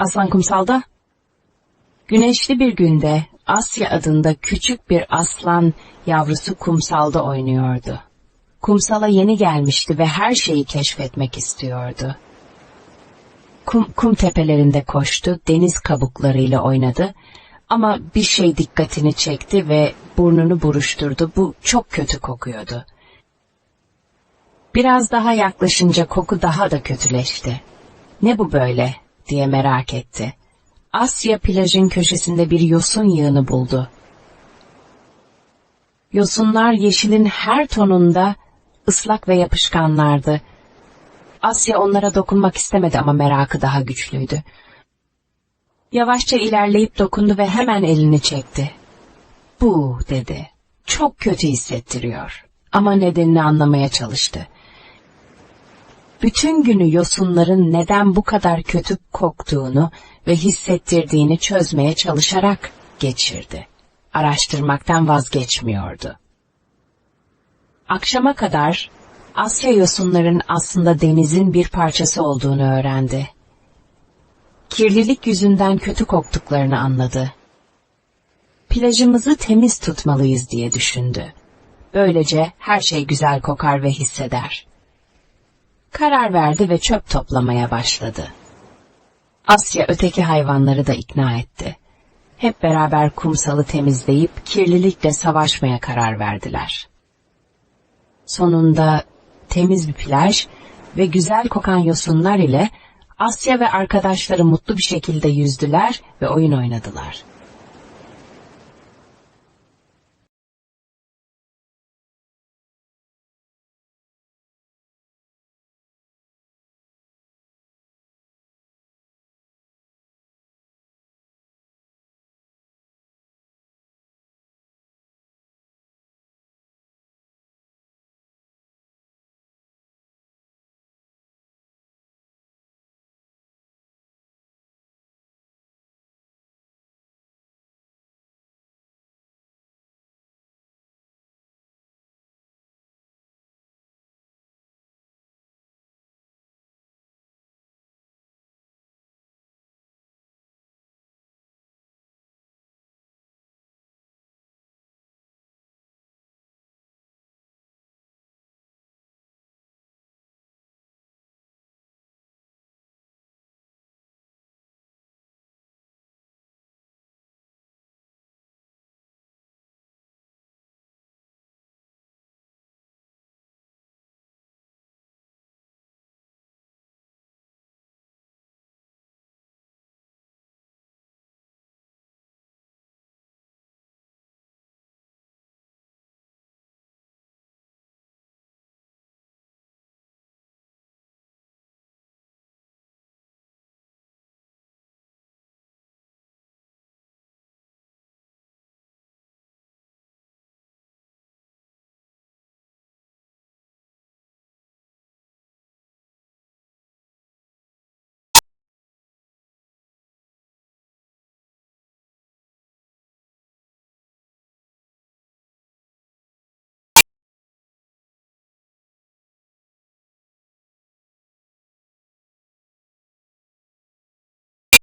Aslan kumsalda? Güneşli bir günde Asya adında küçük bir aslan yavrusu kumsalda oynuyordu. Kumsala yeni gelmişti ve her şeyi keşfetmek istiyordu. Kum, kum tepelerinde koştu, deniz kabuklarıyla oynadı ama bir şey dikkatini çekti ve burnunu buruşturdu. Bu çok kötü kokuyordu. Biraz daha yaklaşınca koku daha da kötüleşti. Ne bu böyle diye merak etti. Asya plajın köşesinde bir yosun yığını buldu. Yosunlar yeşilin her tonunda ıslak ve yapışkanlardı. Asya onlara dokunmak istemedi ama merakı daha güçlüydü. Yavaşça ilerleyip dokundu ve hemen elini çekti. Bu dedi. Çok kötü hissettiriyor. Ama nedenini anlamaya çalıştı. Bütün günü yosunların neden bu kadar kötü koktuğunu ve hissettirdiğini çözmeye çalışarak geçirdi. Araştırmaktan vazgeçmiyordu. Akşama kadar Asya yosunların aslında denizin bir parçası olduğunu öğrendi. Kirlilik yüzünden kötü koktuklarını anladı. Plajımızı temiz tutmalıyız diye düşündü. Böylece her şey güzel kokar ve hisseder. Karar verdi ve çöp toplamaya başladı. Asya öteki hayvanları da ikna etti. Hep beraber kumsalı temizleyip kirlilikle savaşmaya karar verdiler. Sonunda temiz bir plaj ve güzel kokan yosunlar ile Asya ve arkadaşları mutlu bir şekilde yüzdüler ve oyun oynadılar.